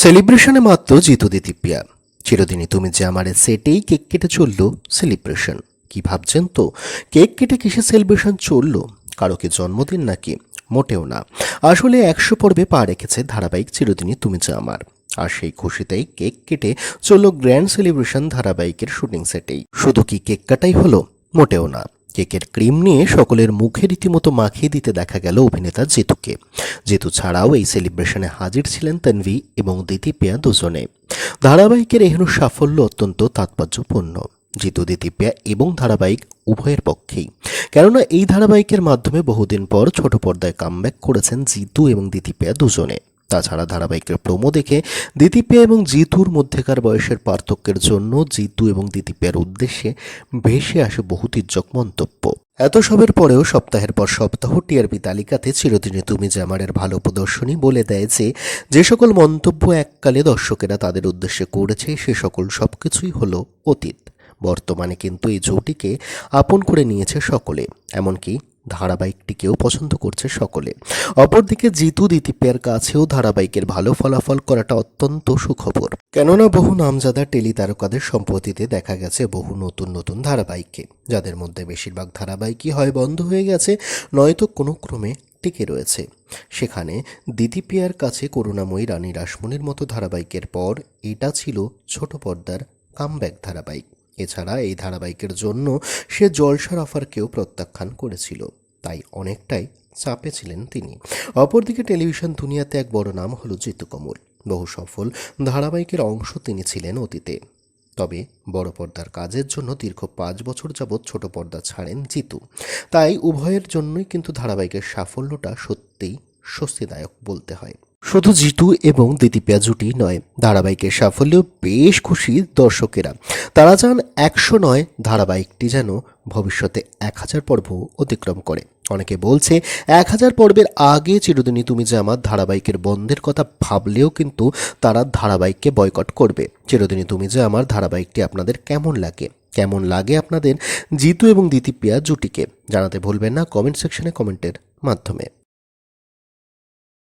সেলিব্রেশনে মাত্র জিতু দিতিপ্রিয়া চিরদিনই তুমি যে আমার সেটেই কেক কেটে চলল সেলিব্রেশন কি ভাবছেন তো? কেক কেটে কিসে সেলিব্রেশন চলল? কারও কি জন্মদিন নাকি? মোটেও না। আসলে একশো পর্বে পা রেখেছে ধারাবাহিক চিরদিনই তুমি যে আমার। আর সেই খুশিতেই কেক কেটে চলল গ্র্যান্ড সেলিব্রেশন ধারাবাহিকের শুটিং সেটেই। শুধু কি কেক কাটাই হলো? মোটেও না। কেকের ক্রিম নিয়ে সকলের মুখে রীতিমতো মাখিয়ে দিতে দেখা গেল অভিনেতা জিতুকে। জিতু ছাড়াও এই সেলিব্রেশনে হাজির ছিলেন তন্ভি এবং দিতিপিয়া দুজনে। ধারাবাহিকের এহেন সাফল্য অত্যন্ত তাৎপর্যপূর্ণ। জিতু দিতিপিয়া এবং ধারাবাহিক উভয়ের পক্ষেই। কেননা এই ধারাবাহিকের মাধ্যমে বহুদিন পর ছোট পর্দায় কামব্যাক করেছেন জিতু এবং দিতিপিয়া দুজনে। তাছাড়া ধারাবাহিকের প্রোমো দেখে দিতিপিয়া এবং জিতুর মধ্যেকার বয়সের পার্থক্যের জন্য জিতু এবং দিতিপিয়ার উদ্দেশ্যে ভেসে আসে বহু মন্তব্য। এত সবের পরেও সপ্তাহের পর সপ্তাহ টিআরপি তালিকাতে চিরদিনই তুমি জামারের ভালো প্রদর্শনী বলে দেয় যে যে সকল মন্তব্য এককালে দর্শকেরা তাদের উদ্দেশ্যে করেছে, সে সকল সব কিছুই হলো অতীত। বর্তমানে কিন্তু এই জুটিকে আপন করে নিয়েছে সকলে। এমনকি ধারাবাহিকটিকেও পছন্দ করছে সকলে। অপরদিকে জিতু দিতিপের কাছেও ধারাবাহিকের ভালো ফলাফল করাটা অত্যন্ত সুখবর। কেননা বহু নামজাদা টেলি তারকাদের সম্পত্তিতে দেখা গেছে বহু নতুন নতুন ধারাবাহিককে। যাদের মধ্যে বেশিরভাগ ধারাবাহিকই হয় বন্ধ হয়ে গেছে, নয়তো কোনো ক্রমে টিকে রয়েছে। সেখানে দিদিপিয়ার কাছে করুণাময়ী রানী রাসমণির মতো ধারাবাহিকের পর এটা ছিল ছোট পর্দার কামব্যাক ধারাবাহিক। এছাড়া এই ধারাবাহিকের জন্য সে জলসার অফারকেও প্রত্যাখ্যান করেছিল। তাই অনেকটাই চাপে ছিলেন তিনি। অপরদিকে টেলিভিশন দুনিয়াতে এক বড় নাম হলো জিতু কমল। বহু সফল ধারাবাহিকের অংশ তিনি ছিলেন অতীতে। তবে বড় পর্দার কাজের জন্য দীর্ঘ পাঁচ বছর যাবৎ ছোট পর্দা ছাড়েন জিতু। তাই উভয়ের জন্যই কিন্তু ধারাবাহিকের সাফল্যটা সত্যিই স্বস্তিদায়ক বলতে হয়। শুধু জিতু এবং দিদিপিয়া জুটি নয়, ধারাবাহিকের সাফল্যেও বেশ খুশি দর্শকেরা। তারা চান একশো নয় ধারাবাহিকটি যেন ভবিষ্যতে এক হাজার পর্ব অতিক্রম করে। অনেকে বলছে, এক হাজার পর্বের আগে চিরদিনই তুমি যে আমার ধারাবাহিকের বন্ধের কথা ভাবলেও কিন্তু তারা ধারাবাহিককে বয়কট করবে। চিরদিনই তুমি যে আমার ধারাবাহিকটি আপনাদের কেমন লাগে? কেমন লাগে আপনাদের? জিতু এবং দিতিপ্রিয়া জুটিকে। জানাতে ভুলবেন না কমেন্ট সেকশনে কমেন্টের মাধ্যমে।